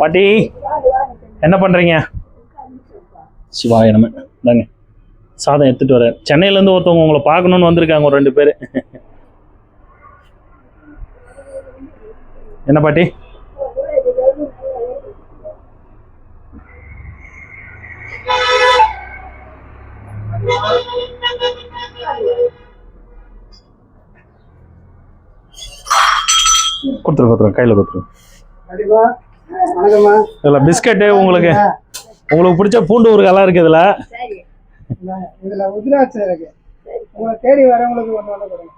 பாட்டி என்ன பண்றீங்க? சிவாய நம்ம இந்தாங்க. சாதம் எடுத்துட்டு வரேன். சென்னையில இருந்து ஒருத்தவங்க உங்களை பார்க்கணும்னு வந்திருக்காங்க ஒரு ரெண்டு பேர். என்ன பாட்டி? கொடுத்துரு கொடுத்துரு கையில் கொடுத்துரு. இதில் பிஸ்கட்டு உங்களுக்கு உங்களுக்கு பிடிச்ச பூண்டு ஊறுகாலாம் இருக்குது இதில். இந்தாங்க, இதுல உதிராட்சை இருக்கு. உங்களை தேடி வரவங்களுக்கு ஒன்று ஒன்று கொடுங்க.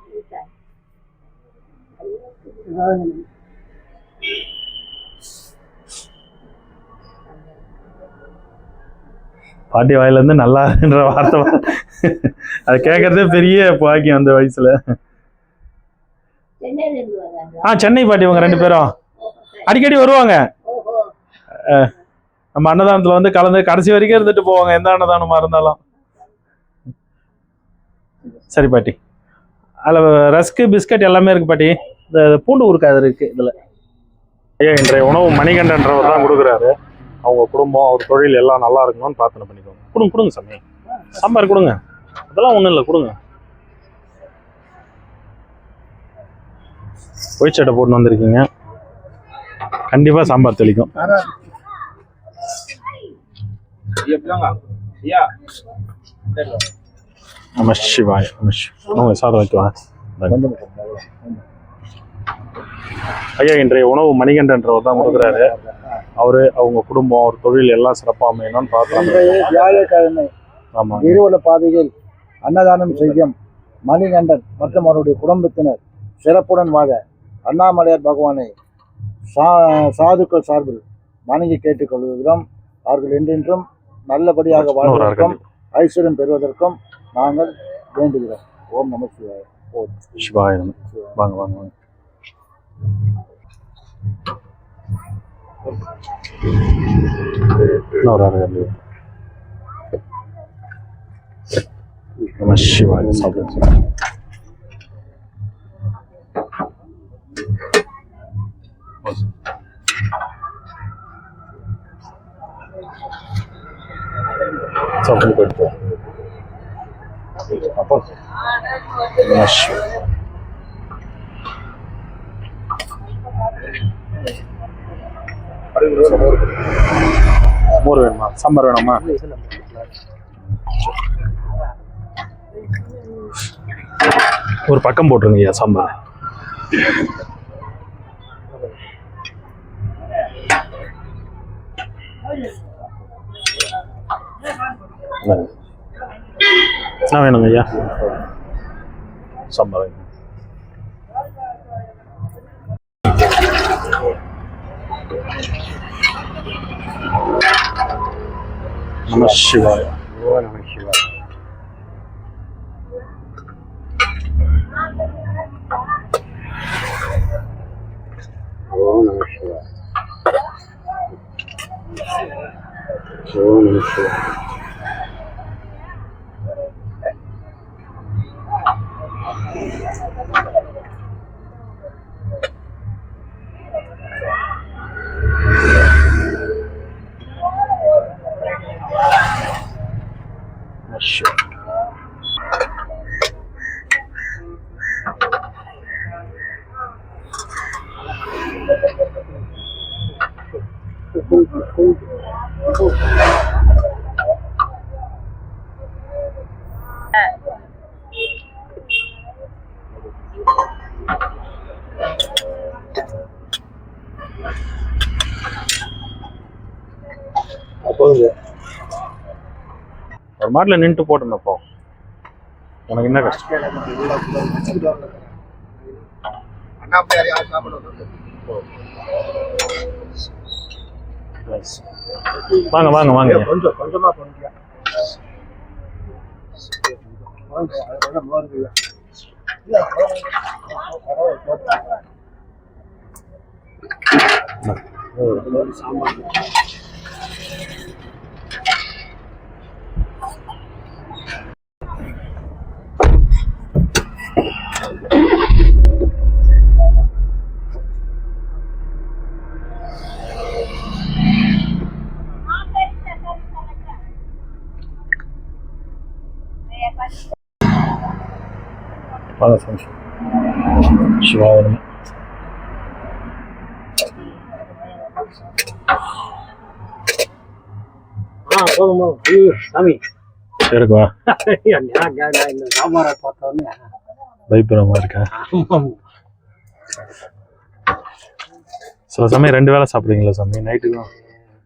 பாட்டி வாயிலேருந்து நல்லான்ற வார்த்தை அது கேட்கறதே பெரிய பாக்கியம் அந்த வயசுல. ஆ சென்னை பாட்டி இவங்க ரெண்டு பேரும். அடிக்கடி வருவாங்க. நம்ம அன்னதானத்தில் வந்து கலந்து கடைசி வரைக்கும் இருந்துட்டு போவாங்க. எந்த அன்னதானமாக இருந்தாலும். சரி பாட்டி. அதில் ரஸ்க்கு பிஸ்கட் எல்லாமே இருக்கு பாட்டி. இந்த பூண்டு ஊருக்கு அது இருக்கு இதில். ஐயா இன்றைய உணவு மணிகண்டன்றவர் தான் கொடுக்குறாரு. அவங்க குடும்பம் அவர் தொழில் எல்லாம் நல்லா இருக்கணும்னு பிரார்த்தனை பண்ணிக்கோங்க. கொடுங்க கொடுங்க சாமி. சாம்பார் கொடுங்க. அதெல்லாம் ஒன்றும் இல்லை கொடுங்க. ஒயிட் சட்டை போட்டு வந்திருக்கீங்க. கண்டிப்பாக சாம்பார் தெளிக்கும். நம சிவாய நம சாதம் வைக்குவாங்க ஐயா இன்றைய உணவு மணிகண்டன்றவர் தான் கொடுக்குறாரு. அவரு அவங்க குடும்பம் அவர் தொழில் எல்லாம் சிறப்பாக அமையணும்னு இன்றைய வியாழக்கிழமை ஆமாம் இருவல பாதையில் அன்னதானம் செய்யும் மணிகண்டன் மற்றும் அவருடைய குடும்பத்தினர் சிறப்புடன் வாழ அண்ணாமலையார் பகவானை சா சாதுக்கள் சார்பில் வணங்கி கேட்டுக்கொள்கிறோம். அவர்கள் என்றென்றும் நல்லபடியாக வாழ்வதற்கும் ஐஸ்வர்யம் பெறுவதற்கும் நாங்கள் வேண்டுகிறோம். ஓம் நம சிவாய. ஓம். சிவாய வாங்க வாங்க வாங்க. நம சிவாய. சாப்பிடுங்க. சாப்பிட்டு போயிட்டு அப்போ மோர் வேணுமா? சாம்பார் வேணுமா? ஒரு பக்கம் போட்டுருங்க ஐயா சாம்பார். என்ன வேணுங்க ஐயா சாம்பார் வேணும் நம சிவாய நம சிவாய ஓம் நம சிவாய ஓம் நம சிவாய நம சிவாய பாட்டில் நின்று நின்றுட்டு போட்டேன்னப்போ உனக்கு என்ன கஷ்டம்? வாங்க வாங்க வாங்க. கொஞ்சம் கொஞ்சமா கொஞ்சம் Bana konuşuyor. Şiva verme. Ha oğlum oğlum buyur Sami. Şöyle bak. Ya ne ya ne ne ne ne ne ne பயப்படுற இருக்கா சில சமயம் ரெண்டு வேளை சாப்பிடுவீங்களா சாமி? நைட்டுக்கும்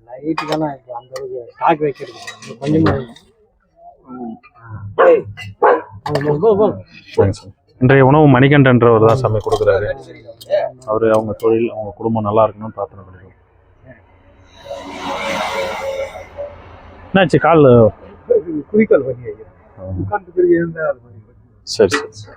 நைட்டு தானே அந்த அளவுக்கு ஸ்டாக் வைக்கிறது கொஞ்சமா இன்றைய உணவு மணிகண்டன்றவர் தான் சாமி கொடுக்குறாரு. அவர் அவங்க தொழில் அவங்க குடும்பம் நல்லா இருக்கணும்னு பிரார்த்தனை பண்ணுறோம் என்னாச்சு கால் குறிக்கோள் பண்ணி சரி சரி சரி.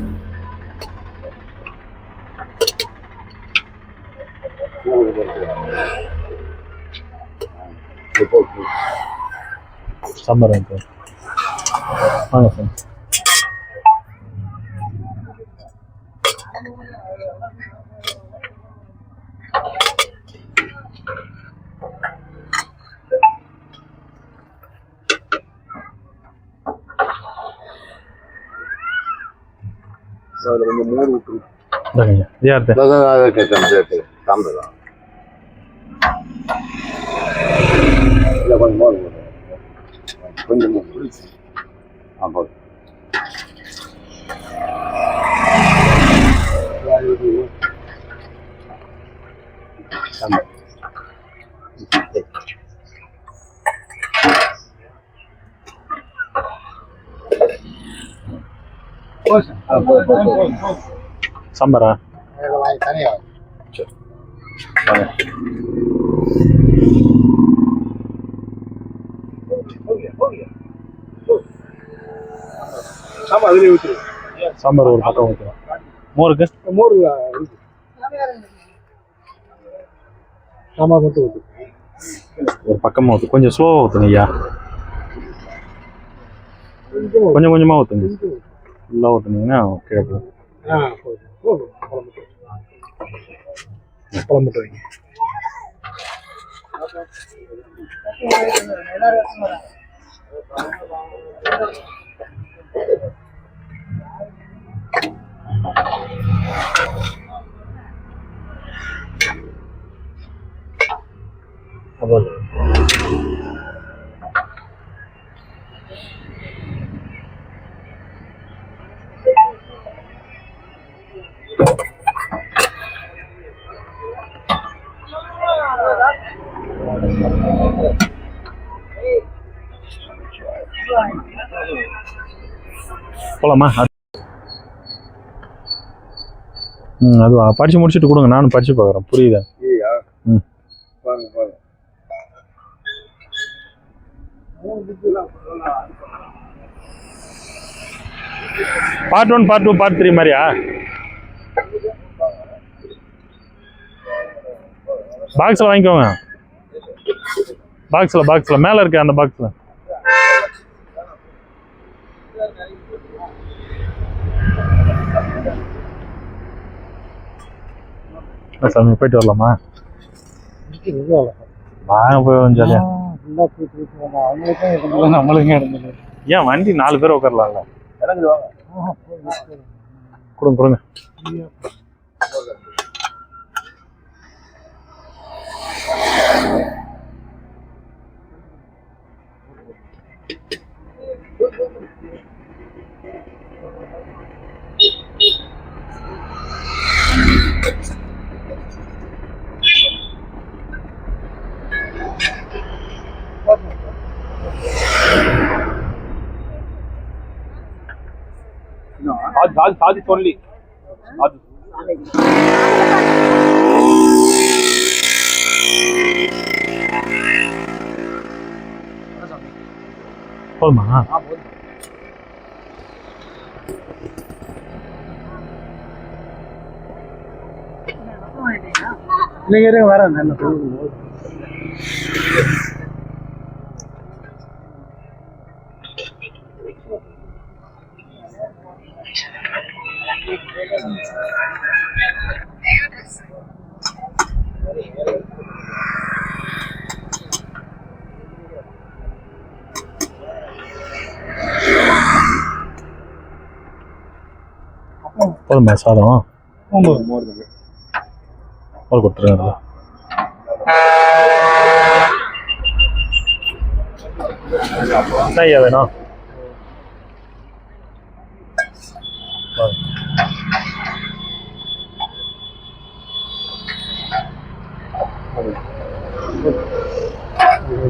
சாம்பார் வாங்கிக்கோ வாங்க சார் அதுல கொஞ்சம் மோர் விட்டு இந்தாங்க இது யார்கிட்ட இல்ல கொஞ்சம் மோர் விட்டு. கொஞ்சம் மோர் ஆமா சாம்பாரா? தனியா. வாங்க. ஆமா அதுலயே விட்டுரு சாம்பார் ஒரு பக்கம் ஊற்றுவோம் மோருக்கு மோர் இருக்கு. ஆமா மட்டும் ஊத்து ஒரு பக்கமாக ஊற்று கொஞ்சம் ஸ்லோவாக ஊற்றுங்க ஐயா கொஞ்சம் கொஞ்சமாக ஊற்றுங்க ஃபுல்லாக ஊற்றுனீங்கன்னா கீழே போகும் ஆ போதும் போதும் குழம்பு குழம்பு மட்டும் வைங்க போகலாமா ம் அதுவா படித்து முடிச்சுட்டு கொடுங்க. நானும் படித்து பார்க்குறேன். புரியுதா? ம். Part one part two part three மாதிரியா? பாக்ஸில் வாங்கிக்கோங்க. பாக்ஸில் பாக்ஸில் மேலே இருக்கு அந்த பாக்ஸில் சாமி போயிட்டு வரலாமா? வாங்க போய் ஜாலியா. நம்மளுக்கும் ஏன் வண்டி நாலு பேர் உட்காரலாம்ல? இறங்குது வாங்க கொடுங்க கொடுங்க அது அது சாதி சொல்லி அது போதுமா இல்லைங்க இருங்க வரேன் நான் சொல்லுங்க போதுமா சாதம். ஒம்பது மோர் கொடுத்துருங்க அதில் என்ன ஐயா வேணும்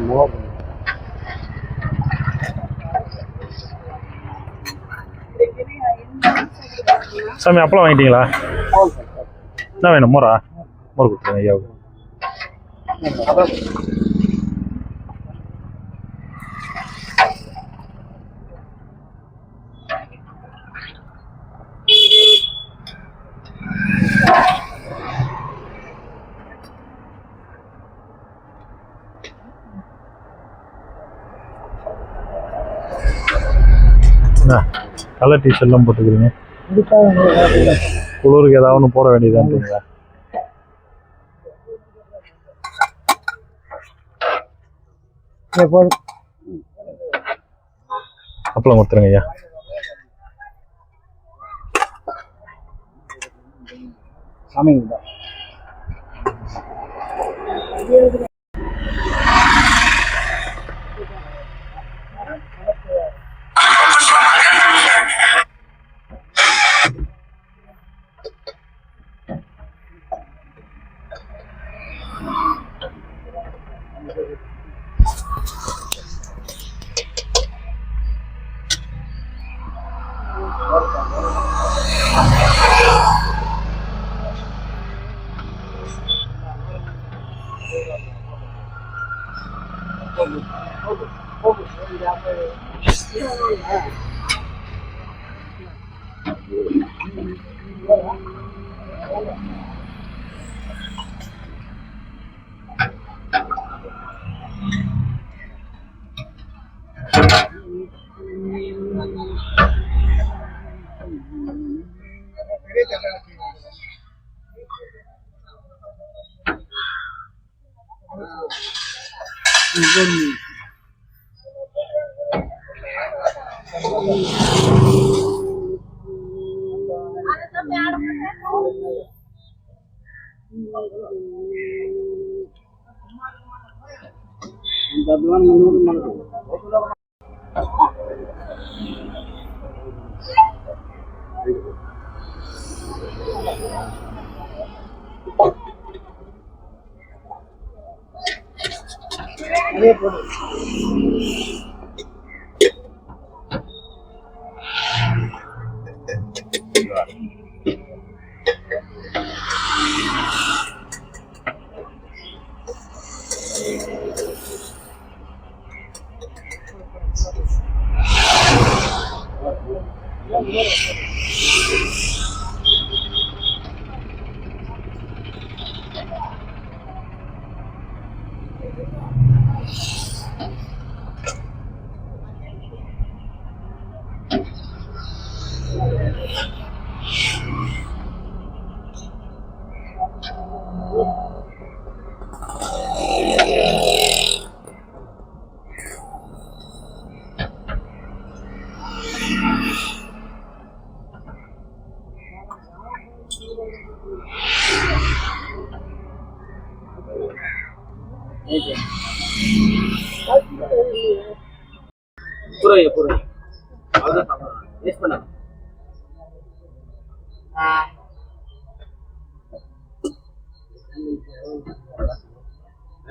மோர் சாமி அப்பளம் வாங்கிட்டீங்களா? என்ன வேணும்? மோரா? மோர் கொடுத்துருங்க ஐயாவுக்கு கலர் டிஷர்ட்லாம் போட்டுக்கிறீங்க. குளிருக்கு ஏதாவது ஒன்று போட வேண்டியதான்றீங்களா போதும் அப்பளம் கொடுத்துருங்க ஐயா. சாமிங்க. புரியுது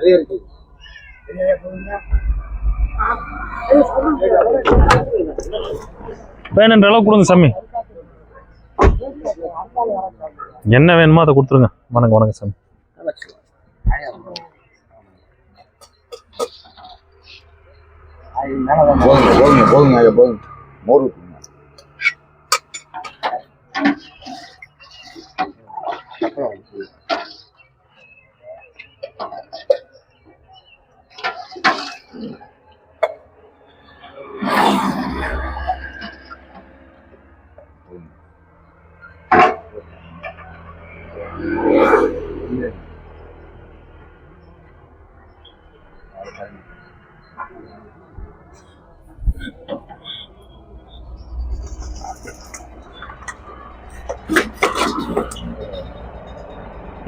நிறைய இருக்கு. வேணுன்ற அளவு கொடுங்க சாமி. என்ன வேணுமோ அதை கொடுத்துருங்க. வணக்கம் வணக்கம் சாமி. போதுங்க போதுங்க போதுங்க ஐயா போதுங்க. மோர் ஊற்றுங்க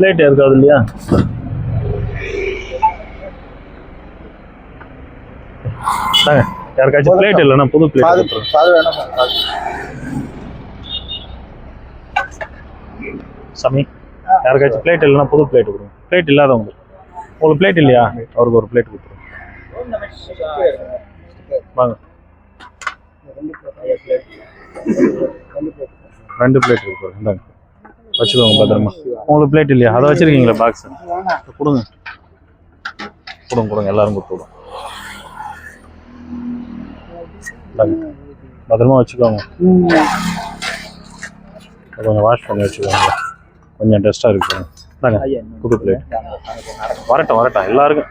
பிளேட் இருக்காது இல்லையா? யாருக்காச்சும் பிளேட் இல்லைன்னா புது பிளேட். சாமி யாருக்காச்சும் பிளேட் இல்லைன்னா புது பிளேட் கொடுங்க. பிளேட் இல்லாதவங்க. உங்களுக்கு பிளேட் இல்லையா? அவருக்கு ஒரு பிளேட் கொடுத்துருங்க. வாங்க. ரெண்டு பிளேட் இருக்கு பாருங்க. இந்தாங்க. வச்சுக்கோங்க பத்திரமா. உங்களுக்கு பிளேட் இல்லையா? அதை வச்சிருக்கீங்களா பாக்ஸ் கொடுங்க. கொடுங்க கொடுங்க. எல்லாரும் கொடுத்து பத்திரமா வச்சுக்கோங்க. கொஞ்சம் வாஷ் பண்ணி வச்சுக்கோங்க. கொஞ்சம் டஸ்ட்டாக இருக்கு பாருங்க. புது பிளேட் வரட்டும் வரட்டும். எல்லாருக்கும்.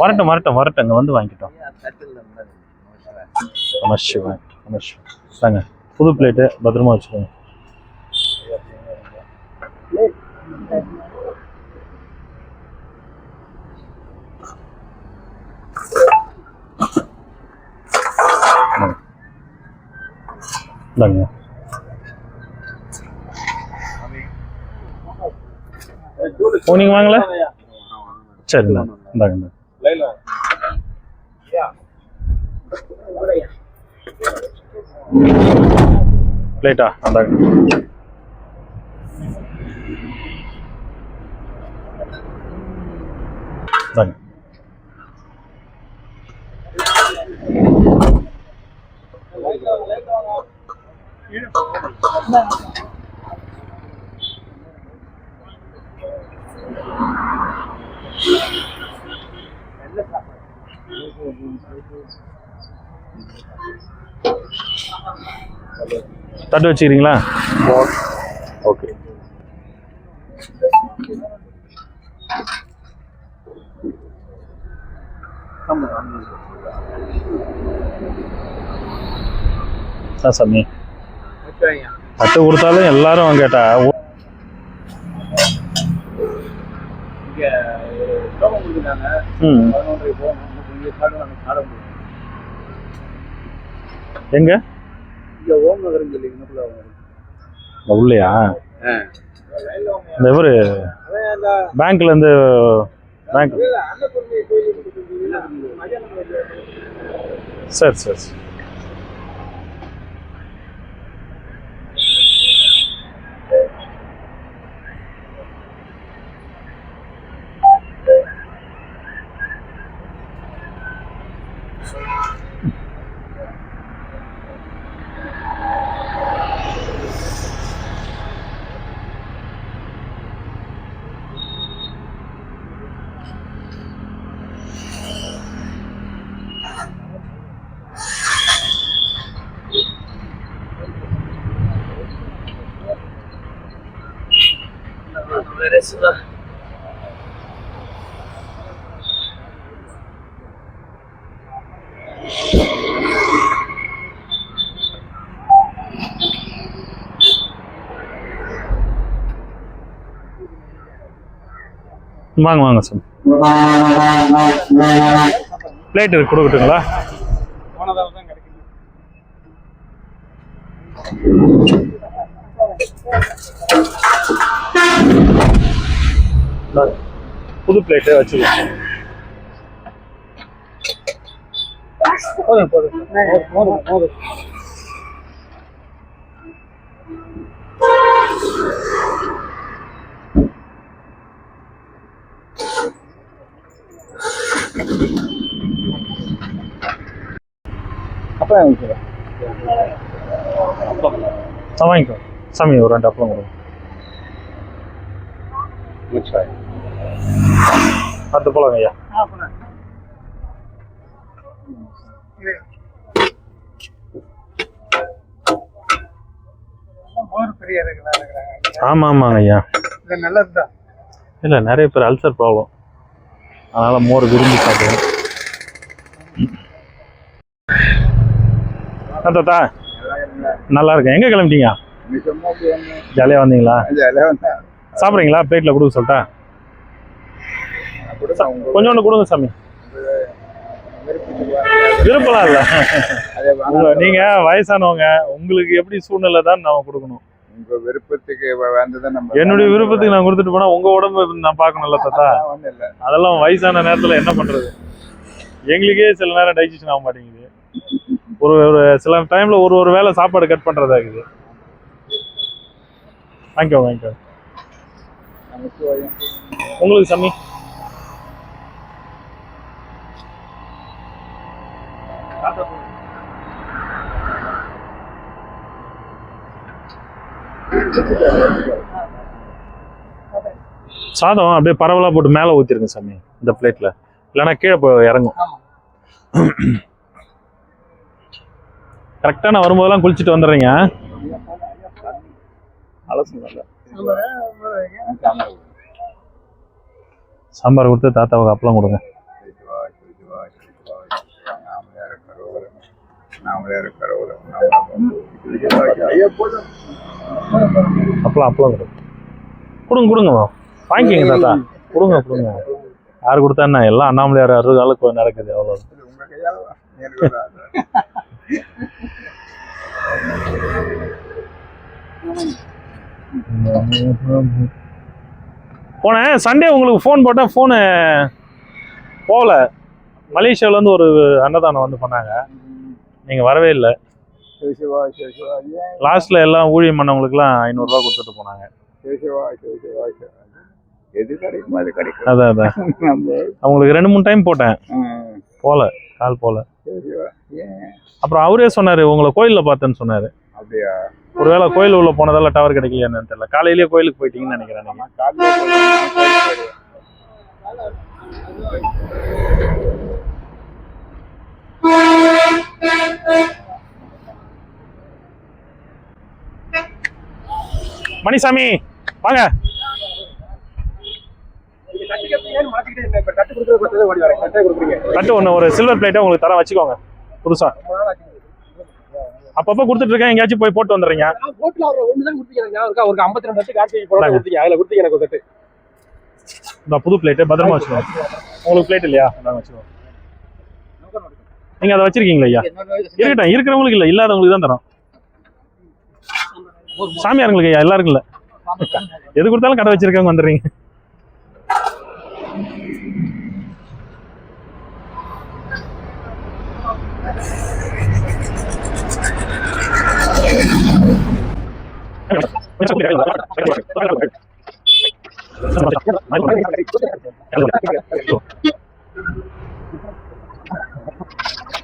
வரட்டும் வரட்டும் வரட்டும். இங்கே வந்து வாங்கிட்டோம். நமசிவாய் நமசிவாய் தாங்க புது பிளேட்டு பத்திரமா வச்சுக்கோங்க ம். இந்தாங்க ஓ நீங்கள் வாங்கல சரி இந்தாங்க இந்தாங்க பிளேட்டா அந்தாங்க இந்தாங்க தட்டு வச்சுக்கிறீங்களா ஆ சாமி. தட்டு கொடுத்தாலும் எல்லாரும் கேட்டா. எங்க? இந்த உள்ளையா? இந்த இவரு பேங்க்ல இருந்து பேங்க் சரி சரி. சரி. வாங்க வாங்க சார் பிளேட் கொடுக்கட்டுங்களா போனதால தான் கிடைக்குது இந்தாங்க. புது பிளேட்டு வச்சுக்கோங்க போதும் போதும். போதும் போதும் ஆ வாங்கிக்கோ. சாமி ஒரு ரெண்டு அப்பளம் கொடுங்க அடுத்து போலாங்க ஐயா ஆமாம் ஆமாங்க ஐயா. இது நல்லது தான் இல்லை நிறைய பேர் அல்சர் ப்ராப்ளம் அதனால் மோர் விரும்பி சாப்பிடுவோம். தாத்தா. நல்லா இருக்கேன். எங்கே கிளம்பிட்டீங்க? ஜாலியாக வந்தீங்களா? சாப்பிட்றீங்களா? பிளேட்டில் கொடுக்க சொல்லிட்டா கொஞ்சோண்டு கொடுங்க சாமி. விருப்பம்லாம் இல்ல. உங்க நீங்க வயசானவங்க உங்களுக்கு எப்படி சூழ்நிலை தான் நாம கொடுக்கணும். உங்க விருப்பத்துக்கு நம்ம என்னுடைய விருப்பத்துக்கு நான் கொடுத்துட்டு போனா உங்க உடம்பு நான் பார்க்கணும்ல தாத்தா. அதெல்லாம் ஒண்ணும் இல்ல. அதெல்லாம் வயசான நேரத்துல என்ன பண்றது? எங்களுக்கே சில நேரம் டைஜஷன் ஆக மாட்டேங்குது. ஒரு ஒரு சில டைம்ல ஒரு ஒரு வேளை சாப்பாடு கட் பண்றதா இருக்குது. வாங்கிக்கோ வாங்கிக்கோ. உங்களுக்கு சம்மி சாதம் அப்படியே பரவலா போட்டு மேலே ஊத்திருங்க சாமி இந்த பிளேட்ல. இல்லைன்னா கீழே போய் இறங்கும். கரெக்டாக நான் வரும்போதெல்லாம் குளிச்சுட்டு வந்துடுறீங்க. சாம்பார் கொடுத்து தாத்தாவுக்கு அப்பளம் கொடுங்க. நாமளே இருக்கிற ஒரு அப்பலாம் அப்பலாம் கொடுங்க கொடுங்க கொடுங்க வாங்கிக்கங்க தாத்தா. கொடுங்க கொடுங்க. யார் கொடுத்தா என்ன எல்லாம் அண்ணாமலையார் அறுபது நடக்குது அவ்வளோ போனேன் சண்டே உங்களுக்கு ஃபோன் போட்டேன் ஃபோனு போகல. மலேசியாவிலேருந்து ஒரு அன்னதானம் வந்து பண்ணாங்க. நீங்கள் வரவே இல்லை. லாஸ்ட்டில் எல்லாம் ஊழியம் பண்ணவங்களுக்குலாம் ஐநூறுரூவா கொடுத்துட்டு போனாங்க. எது கிடைக்குமோ அது கிடைக்கும். அதான் அதான். அவங்களுக்கு ரெண்டு மூணு டைம் போட்டேன். ம், போகல கால் ஏன்? அப்புறம் அவரே சொன்னார் உங்களை கோயிலில் பார்த்தேன்னு சொன்னார். அப்படியா? ஒருவேளை கோயில் உள்ள போனதால டவர் கிடைக்கலையா என்னன்னு தெரியல. காலையிலேயே கோயிலுக்கு போயிட்டீங்கன்னு நினைக்கிறேன் நீங்க நான் காலையில போய் கோயிலுக்கு போயிடுவேன். மணிசாமி வாங்க. தட்டு ஒன்று ஒரு சில்வர் பிளேட்டை உங்களுக்கு தர வச்சுக்கோங்க. புதுசா. அப்பப்போ கொடுத்துட்டு இருக்கேன் எங்கேயாச்சும் போய் போட்டு வந்துடுறீங்க. ஒரு புது பிளேட்டு பத்திரமா வச்சுக்கோங்க. உங்களுக்கு பிளேட் இல்லையா? வச்சுக்கோங்க. நீங்க அதை வச்சிருக்கீங்களா ஐயா? இருக்கட்டும் இருக்கிறவங்களுக்கு இல்ல இல்லாதவங்களுக்கு தான் தரோம். சாமியாருங்களுக்கு ஐயா எல்லாருக்கும் இல்ல. எது கொடுத்தாலும் கடை வச்சிருக்கவங்க வந்துடுறீங்க.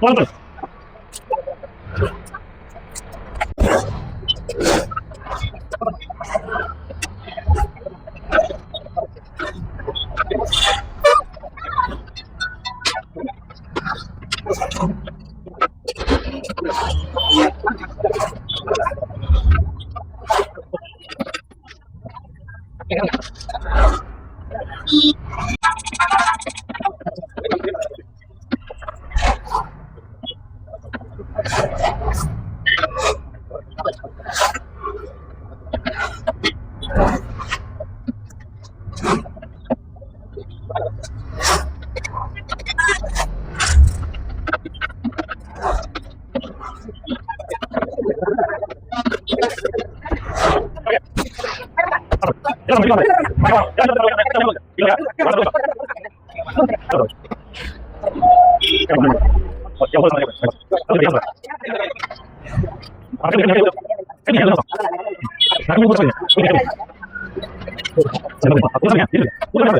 Manda.